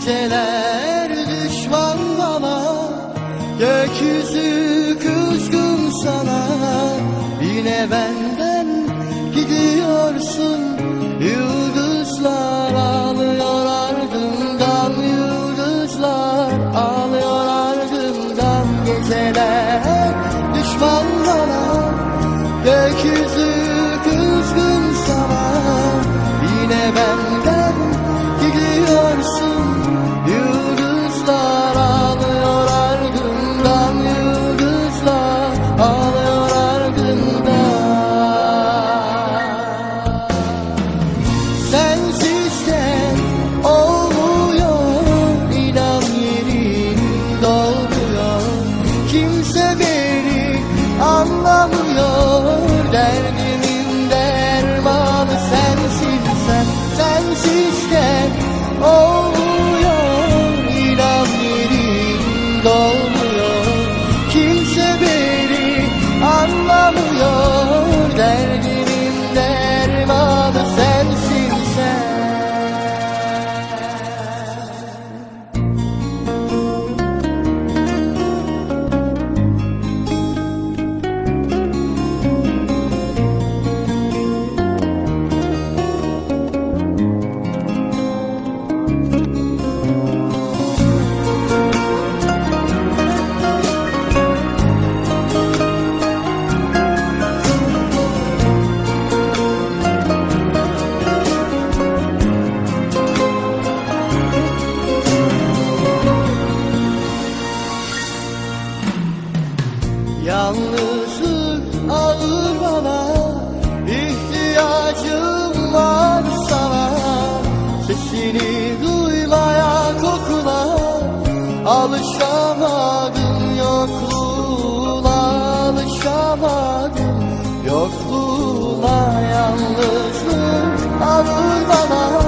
geceler. Yalnızlık ağır bana ihtiyacım var sana. Sesini duymaya kokuna Alışamadım yokluğuna Alışamadım. Yokluğuna Yalnızlık ağır bana.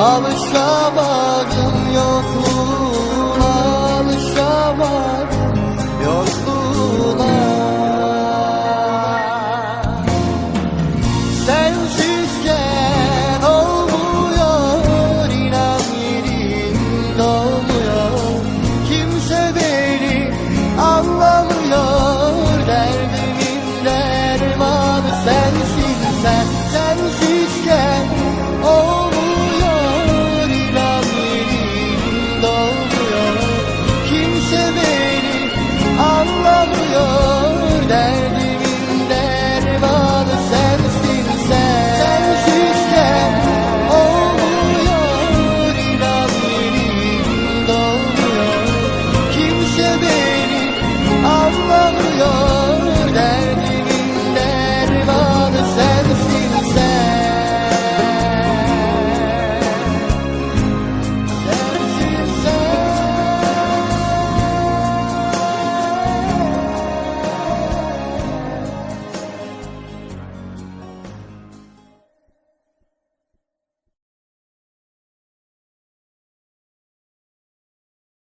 alışamam Dios.